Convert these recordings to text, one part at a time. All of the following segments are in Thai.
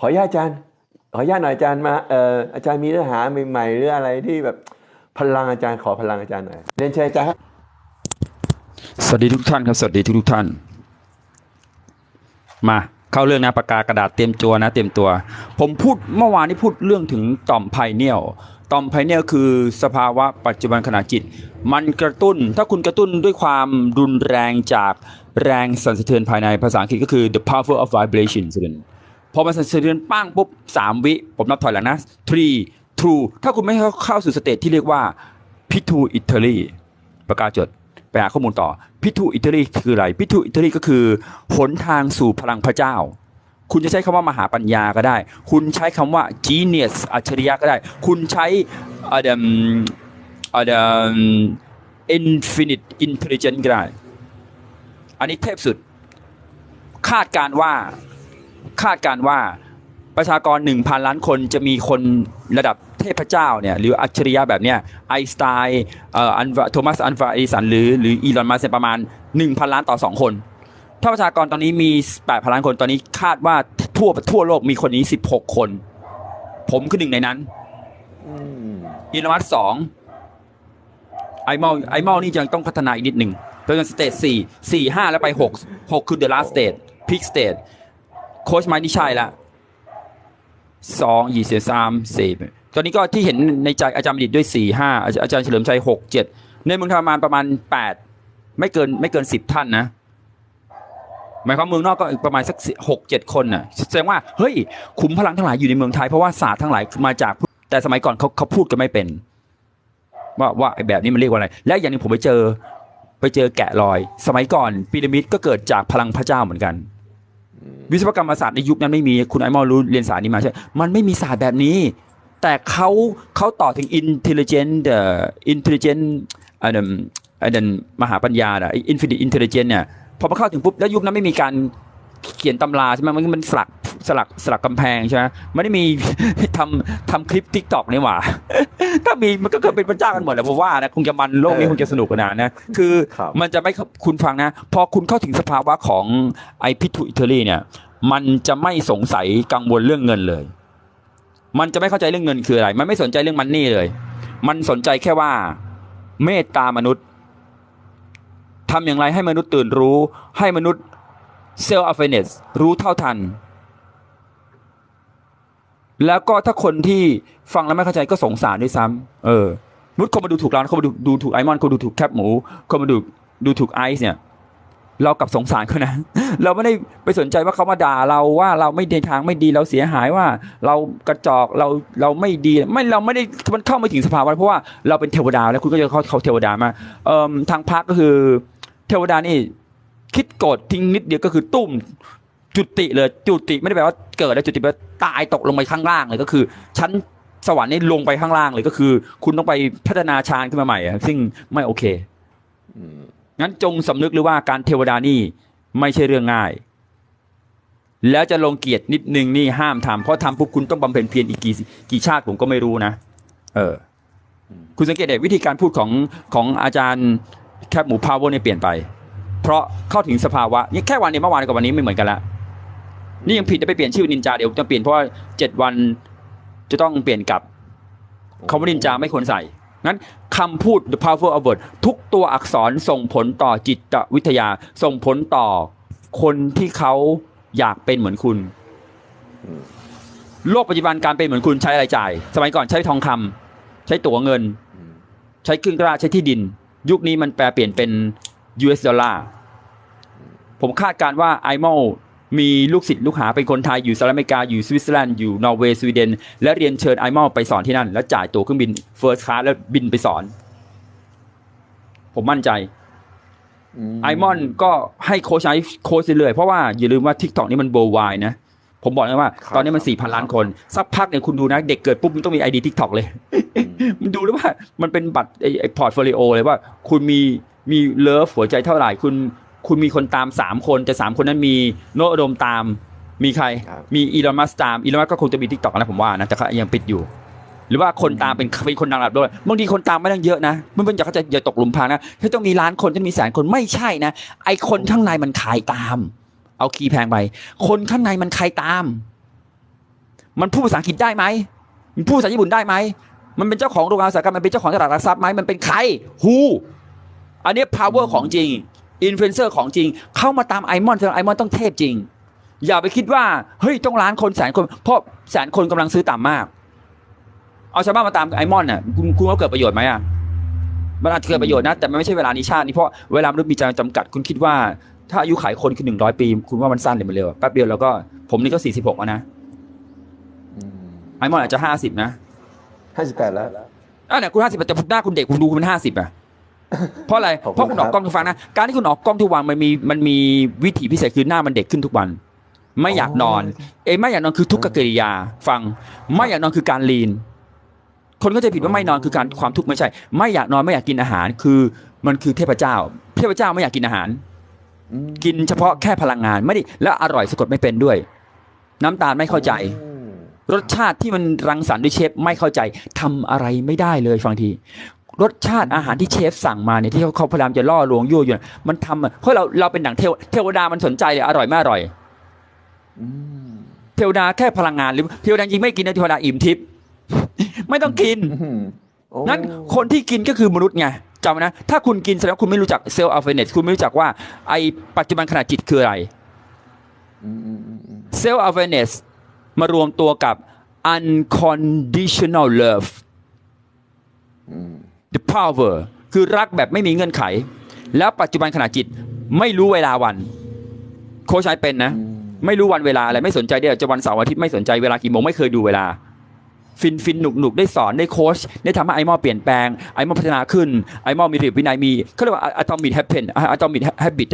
ขออนุญาตอาจารย์ ขออนุญาตหน่อยอาจารย์มาเอ่ออาจารย์มีเนื้อหาใหม่ๆหรืออะไรที่แบบพลังอาจารย์ขอพลังอาจารย์หน่อยเรียนเชิญอาจารย์สวัสดีทุกท่านครับสวัสดีทุกทุกท่าน มาเข้าเรื่องนะปากกากระดาษเตรียมตัวนะ เตรียมตัว ผมพูดเมื่อวานนี้พูดเรื่องถึงต่อมไพเนียลต่อมไพเนียลคือสภาวะปัจจุบันขณะจิต มันกระตุ้นถ้าคุณกระตุ้นด้วยความรุนแรงจากแรงสั่นสะเทือนภายในภาษาอังกฤษก็คือ the power of vibration พอมันสั่นสะเทือนปั้งปุ๊บสามวิ ผมนับถอยหลังนะ three two ถ้าคุณไม่เข้าเข้าสู่สเตจที่เรียกว่าพิทูอิตาลีประกาศจดไปหาข้อมูลต่อพิทูอิตาลีคืออะไรพิทูอิตาลีก็คือหนทางสู่พลังพระเจ้า คุณจะใช้คำว่ามหาปัญญาก็ได้ คุณใช้คำว่า genius อัจฉริยะก็ได้ คุณใช้อะเดมอะเดม infinite intelligence ก็ได้ อันนี้เทพสุด คาดการว่า คาดการณ์ว่าประชากร 1,000 ล้านคนจะมีคนระดับเทพเจ้าเนี่ยหรืออัจฉริยะแบบเนี้ยไอน์สไตน์เอ่ออันวาโทมัสอันฟาเอดิสันหรือหรืออีลอนมัสก์ประมาณ 1,000 ล้านต่อ 2 คน ถ้าประชากรตอนนี้มี 8,000 ล้านคนตอนนี้คาดว่าทั่วทั่วโลกมีคนนี้ 16 คน ผมคือหนึ่งในนั้นอืมอีลอนมัสก์สองไอมอลไอมอลนี่ยังต้องพัฒนาอีกนิดหนึ่งเป็นสเตจสี่สี่ห้าแล้วไปหกหกคือ the last stage peak stage โค้ชไมค์นี่ใช่ละสองยี่สิบสามสี่ตอนนี้ก็ที่เห็นในใจอาจารย์ดิตด้วยสี่ห้าอาจารย์เฉลิมชัยหกเจ็ดในเมืองไทยประมาณประมาณแปดไม่เกินไม่เกินสิบท่านนะหมายความเมืองนอกก็อีกประมาณสักหกเจ็ดคนน่ะแสดงว่าเฮ้ยขุมพลังทั้งหลายอยู่ในเมืองไทยเพราะว่าศาสตร์ทั้งหลายมาจากแต่สมัยก่อนเขาเขาพูดกันไม่เป็น ว่าว่าไอ้แบบนี้มันเรียกว่าอะไร และอย่างนึงผมไปเจอไปเจอแกะรอย สมัยก่อนพีระมิดก็เกิดจากพลังพระเจ้าเหมือนกัน วิศวกรรมศาสตร์ในยุคนั้นไม่มีคุณไอมอลรู้เรียนศาสตร์นี้มาใช่ มันไม่มีศาสตร์แบบนี้ แต่เขาเขาต่อถึง intelligent เอ่อ intelligent อันนั้นอันนั้นมหาปัญญาอะ infinite intelligence เนี่ยพอมาเข้าถึงปุ๊บแล้วยุคนั้นไม่มีการเขียนตำราใช่ไหมมันมันสลักสลักสลักกำแพงใช่ไหมไม่ได้มีทำทำคลิปทิกตอกนี่หว่า ถ้ามีมันก็เกิดเป็นพระเจ้ากันหมดแหละผมว่านะคงจะมันโลกนี้คงจะสนุกกันนะนะคือครับมันจะไม่เข้าคุณฟังนะ พอคุณเข้าถึงสภาวะของไอพิทูอิตาลีเนี่ย มันจะไม่สงสัยกังวลเรื่องเงินเลย มันจะไม่เข้าใจเรื่องเงินคืออะไร มันไม่สนใจเรื่องมันนี่เลย มันสนใจแค่ว่า เมตตามนุษย์ทำอย่างไรให้มนุษย์ตื่นรู้ ให้มนุษย์เซลล์อ w เ r เนสรู้เท่าทัน แล้วก็ถ้าคนที่ฟังแล้วไม่เข้าใจก็สงสารด้วยซ้ำเออมุดคนมาดูถูกเราคนมาดูดูถูกไอมอนคนดูถูกแคปหมูคนมาดูดูถูกไอซ์เนี่ยเรากลับสงสารเขานะ เราไม่ได้ไปสนใจว่าเขามาด่าเราว่าเราไม่ในทางไม่ดีเราเสียหายว่า เรากระจอกเราเราไม่ดีไม่เราไม่ได้มันเข้าไม่ถึงสภาวะเพราะว่าเราเป็นเทวดาแล้วคุณก็จะเขาเขาเทวดามาเอ่อทางพักก็คือ เทวดานี่คิดโกรธทิ้งนิดเดียวก็คือตุ้ม จุติเลยจุติไม่ได้แปลว่าเกิดแล้วจุติแปลว่าตายตกลงไปข้างล่างเลยก็คือ ชั้นสวรรค์นี่ลงไปข้างล่างเลยก็คือ คุณต้องไปพัฒนาฌานขึ้นมาใหม่อะซึ่งไม่โอเคอืมงั้นจงสำนึกหรือว่าการเทวดานี่ไม่ใช่เรื่องง่าย แล้วจะลงเกียรตินิดนึงนี่ห้ามทำเพราะทำปุ๊บคุณต้องบำเพ็ญเพียรอีกกี่กี่ชาติผมก็ไม่รู้นะเออ คุณสังเกตเห็นวิธีการพูดของของอาจารย์แคบหมูพาวเวอร์เนี่ยเปลี่ยนไป เพราะเข้าถึงสภาวะนี่แค่วันนี้เมื่อวานกับวันนี้ไม่เหมือนกันละ นี่ยังผิดจะไปเปลี่ยนชื่อนินจาเดี๋ยวจะเปลี่ยนเพราะว่าเจ็ดวันจะต้องเปลี่ยนกลับคำว่านินจาไม่ควรใส่งั้นคำพูด the power of word ทุกตัวอักษรส่งผลต่อจิตวิทยา ส่งผลต่อคนที่เขาอยากเป็นเหมือนคุณโลกปัจจุบันการเป็นเหมือนคุณใช้อะไรจ่าย สมัยก่อนใช้ทองคำใช้ตั๋วเงิน ใช้เครื่องกล้าใช้ที่ดิน ยุคนี้มันแปลเปลี่ยนเป็น US ดอลลาร์ผมคาดการณ์ว่าไอมอล มีลูกศิษย์ลูกหาเป็นคนไทยอยู่สหรัฐอเมริกาอยู่สวิตเซอร์แลนด์อยู่นอร์เวย์สวีเดนและเรียนเชิญไอมอลไปสอนที่นั่น แล้วจ่ายตั๋วเครื่องบินเฟิร์สคลาสแล้วบินไปสอน ผมมั่นใจไอมอนก็ให้โค้ชไอโค้ชเรื่อยๆเพราะว่าอย่าลืมว่า TikTok นี่มันโบวายนะ ผมบอกเลยว่าครับตอนนี้มันสี่พันล้านคน สักพักเนี่ยคุณดูนะ เด็กเกิดปุ๊บมันต้องมีไอดีทิกตอกเลย มันดูแล้วว่า มันเป็นบัตรไอไอพอร์ตโฟลิโอเลยว่า คุณมีมีเลิฟหัวใจเท่าไหร่ คุณ คุณมีคนตามสามคนแต่สามคนนั้นมีโนตอุดมตาม มีใครครับมีอีลอนมัสตามอีลอนมัสก็คงจะมีทิกตอกนะผมว่านะแต่เขายังปิดอยู่ หรือว่าคนตามเป็นเป็นคนดังระดับโลกบางทีคนตามไม่ต้องเยอะนะมันเป็นอย่าเข้าใจอย่าตกหลุมพรางนะถ้าต้องมีล้านคนจะมีแสนคนไม่ใช่นะไอคนข้างในมันขายตาม เอาคีย์แพงไป คนข้างในมันใครตาม มันพูดภาษาอังกฤษได้ไหมมันพูดภาษาญี่ปุ่นได้ไหมมันเป็นเจ้าของโรงงานอุตสาหกรรมมันเป็นเจ้าของตลาดหลักทรัพย์ไหมมันเป็นใคร who อันนี้ power ของจริง อินฟลูเอนเซอร์ของจริง เข้ามาตามไอมอนแสดงไอมอนต้องเทพจริง อย่าไปคิดว่าเฮ้ยต้องล้านคนแสนคน เพราะแสนคนกำลังซื้อต่ำมาก เอาชาวบ้านมาตามไอมอนน่ะคุณคุณว่าเกิดประโยชน์ไหมอะมันอาจจะเกิดประโยชน์นะแต่มันไม่ใช่เวลานี้ชาตินี้เพราะเวลามนุษย์มีจำกัดคุณคิดว่า ถ้าอายุขัยคนคือหนึ่งร้อยปี คุณว่ามันสั้นหรือมันเร็วอะแป๊บเดียวแล้วก็ผมนี่ก็สี่สิบหกนะไอมอนอาจจะห้าสิบนะห้าสิบแปดแล้วอะเนี่ยคุณห้าสิบแต่หน้าคุณเด็กคุณดูคุณเป็นห้าสิบอะ เพราะอะไรขอบคุณเพราะคุณออกกล้องทุกฟังนะการที่คุณออกกล้องทุกวันมันมีมันมีวิถีพิเศษคือหน้ามันเด็กขึ้นทุกวัน ไม่อยากนอน เอ้ยไม่อยากนอนคือทุกขกิริยาฟัง ไม่อยากนอนคือการลีน คนก็จะผิดว่าไม่นอนคือการความทุกข์ไม่ใช่ ไม่อยากนอนไม่อยากกินอาหารคือมันคือเทพเจ้า เทพเจ้าไม่อยากกินอาหารอืมกินเฉพาะแค่พลังงานไม่ได้และอร่อยสะกดไม่เป็นด้วย น้ำตาลไม่เข้าใจอืมรสชาติที่มันรังสรรค์ด้วยเชฟไม่เข้าใจทำอะไรไม่ได้เลยฟังที รสชาติอาหารที่เชฟสั่งมาเนี่ยที่เขาเขาพยายามจะล่อลวงยั่วอยู่เนี่ยมันทำอะเพราะเราเราเป็นหนังเทวเทวดามันสนใจเลยอร่อยไม่อร่อยอืมเทวดาแค่พลังงานหรือเทวดาจริงไม่กินนะเทวดาอิ่มทิพย์ไม่ต้องกินอืมโอ้นั้นคนที่กินก็คือมนุษย์ไงจำไว้นะถ้าคุณกินแสดงว่าคุณไม่รู้จักเซลล์อัลเฟเนสคุณไม่รู้จักว่าไอปัจจุบันขณะจิตคืออะไรอืมอืมอืมอืมเซลล์ awareness มารวมตัวกับ unconditional love อืม the power คือรักแบบไม่มีเงื่อนไข แล้วปัจจุบันขณะจิตไม่รู้เวลาวัน โคชใช้เป็นนะ ไม่รู้วันเวลาอะไรไม่สนใจได้จะวันเสาร์อาทิตย์ไม่สนใจเวลากี่โมงไม่เคยดูเวลา ฟินฟินหนุกหนุกได้สอนได้โค้ชได้ทำให้ไอมอเปลี่ยนแปลงไอมอพัฒนาขึ้นไอมอมีระเบียบวินัยมีเขาเรียกว่าอะตอมิ h แฮปเพนอะตอมิ h แฮบิต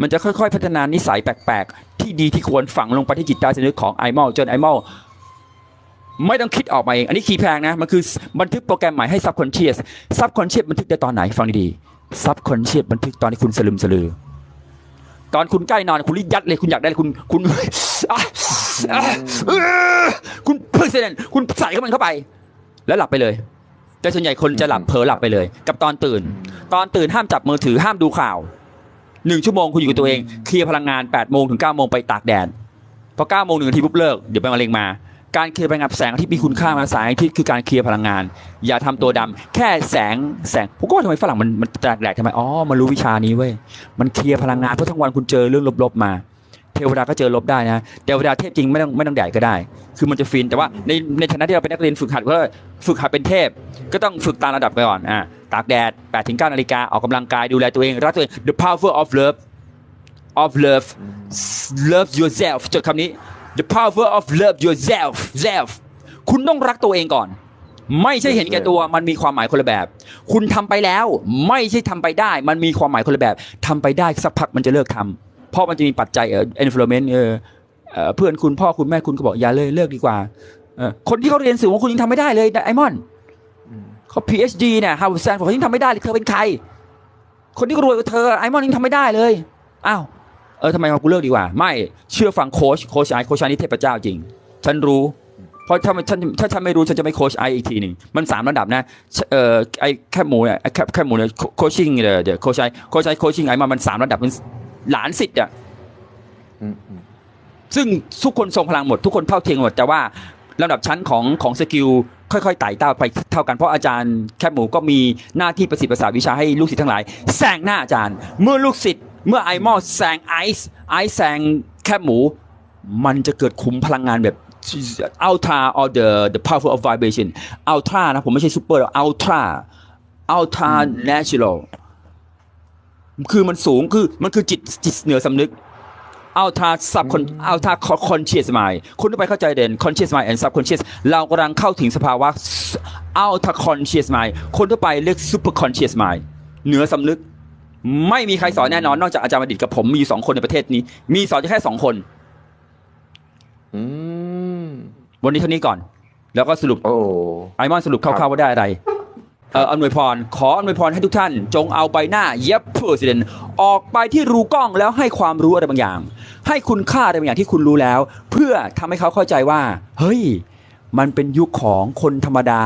มันจะค่อยๆ พัฒนานิสัยแปลกๆ ที่ดีที่ควรฝังลงไปที่จิตใต้สำนึกของไอมอลจนไอมอล ไม่ต้องคิดออกมาเอง อันนี้คีย์แพงนะ มันคือบันทึกโปรแกรมใหม่ให้ subconscious subconscious บันทึกได้ตอนไหนฟังดีๆ subconscious บันทึกตอนที่คุณสลึมสลือ ตอนคุณใกล้นอนคุณรีบยัดเลยคุณอยากได้เลยคุณคุณอะอะเออคุณเพิ่งเสร็จคุณใส่เข้ามันเข้าไป แล้วหลับไปเลย แต่ส่วนใหญ่คนจะหลับเผลอหลับไปเลย กับตอนตื่น ตอนตื่นห้ามจับมือถือห้ามดูข่าวหนึ่งชั่วโมงคุณอยู่กับตัวเองเคลียร์พลังงาน8ปดโมงถึง9ก้าโมงไปตากแดดพอ9ก้าโมงหนึ่งนาทีปุ๊บเลิกเดี๋ยวไปมะเร็งมา การเคลียร์พลังงานแสงทิตย์มีคุณค่ามาแสงทิตย์คือการเคลียร์พลังงาน อย่าทำตัวดำแค่แสงแสงผมก็ว่าทำไมฝรั่งมันมันแตกแดดทำไมอ๋อมันรู้วิชานี้เว้ยมันเคลียร์พลังงานเพราะทั้งวันคุณเจอเรื่องลบๆมา เทวดาก็เจอลบได้นะเทวดาเทพจริงไม่ต้องไม่ต้องแดดก็ได้ คือมันจะฟินแต่ว่าในในฐานะที่เราเป็นนักเรียนฝึกหัดก็ฝึกหัดเป็นเทพ ก็ต้องฝึกตามระดับไปก่อนอ่าตากแดด8ถึง9นาฬิกาออกกำลังกายดูแลตัวเองรักตัวเอง the power of love of love love yourself จดคำนี้ the power of love yourself self คุณต้องรักตัวเองก่อน ไม่ใช่เห็นแก่ตัวมันมีความหมายคนละแบบ คุณทำไปแล้ว ไม่ใช่ทำไปได้ มันมีความหมายคนละแบบทำไปได้สักพักมันจะเลิกทำเพราะมันจะมีปัจจัยเอ่อ influence เออเอ่อเพื่อนคุณพ่อคุณแม่คุณก็บอกอย่าเลยเลิกดีกว่าเออคนที่เขาเรียนสูงกว่าคุณยังทำไม่ได้เลยไอมอนเขา PhD เนี่ยฮาวเวิร์ดสแตนฟอร์ดเขายังทำไม่ได้เลยเธอเป็นใคร คนที่รวยกว่าเธอไอมอนยังทำไม่ได้เลยอ้าว เออทำไมมากูเลิกดีกว่า ไม่เชื่อฟังโค้ชโค้ชไอโค้ชไอนี่เทพเจ้าจริง ฉันรู้ เพราะถ้ามันฉันถ้าฉันไม่รู้ฉันจะไม่โค้ชไออีกทีหนึ่งมันสามระดับนะเอ่อไอแค่หมูเนี่ยไอแค่แค่หมูเนี่ยโคชชิ่งเดี๋ยวเดี๋ยวโค้ชไอโค้ชไอโค้ชชิ่งไอมามันสามระดับมันหลานสิทธิ์อะซึ่งทุกคนทรงพลังหมดทุกคนเท่าเทียมหมดแต่ว่าลำดับชั้นของของสกิลค่อยๆไต่เต้าไปเท่ากันเพราะอาจารย์แคบหมูก็มีหน้าที่ประสิทธิ์ประสาวิชาให้ลูกศิษย์ทั้งหลายแซงหน้าอาจารย์ เมื่อลูกศิษย์ เมื่อไอหม้อแซงไอซ์ไอซ์แซงแคบหมู มันจะเกิดขุมพลังงานแบบอัลตราออเดอร์ the power of vibration อัลตรานะ ผมไม่ใช่ซูเปอร์แล้วอัลตราอัลตราแนชั่ลคือมันสูงคือมันคือจิตจิตเหนือสำนึกอัลตราซับคนอัลตราคอนเชียสมายคุณต้องไปเข้าใจเด่นคอนเชียสมายแอนด์ซับคอนเชียสเรากำลังเข้าถึงสภาวะอัลตราคอนเชียสมายคนทั่วไปเรียกซูเปอร์คอนเชียสมายเหนือสำนึก ไม่มีใครสอนแน่นอนนอกจากอาจารย์บัณฑิตกับผมมีอยู่สองคนในประเทศนี้ มีสอนแค่สองคนอืมวันนี้เท่านี้ก่อน แล้วก็สรุปโอ้ไอมอนสรุปคร่าวๆว่าได้อะไรเอ่ออำนวยพร ขออำนวยพรให้ทุกท่าน จงเอาใบหน้าเย็บเพอร์ซิเดนออกไปที่รูกล้องแล้วให้ความรู้อะไรบางอย่าง ให้คุณค่าอะไรบางอย่างที่คุณรู้แล้ว เพื่อทำให้เขาเข้าใจว่า เฮ้ย มันเป็นยุคของคนธรรมดา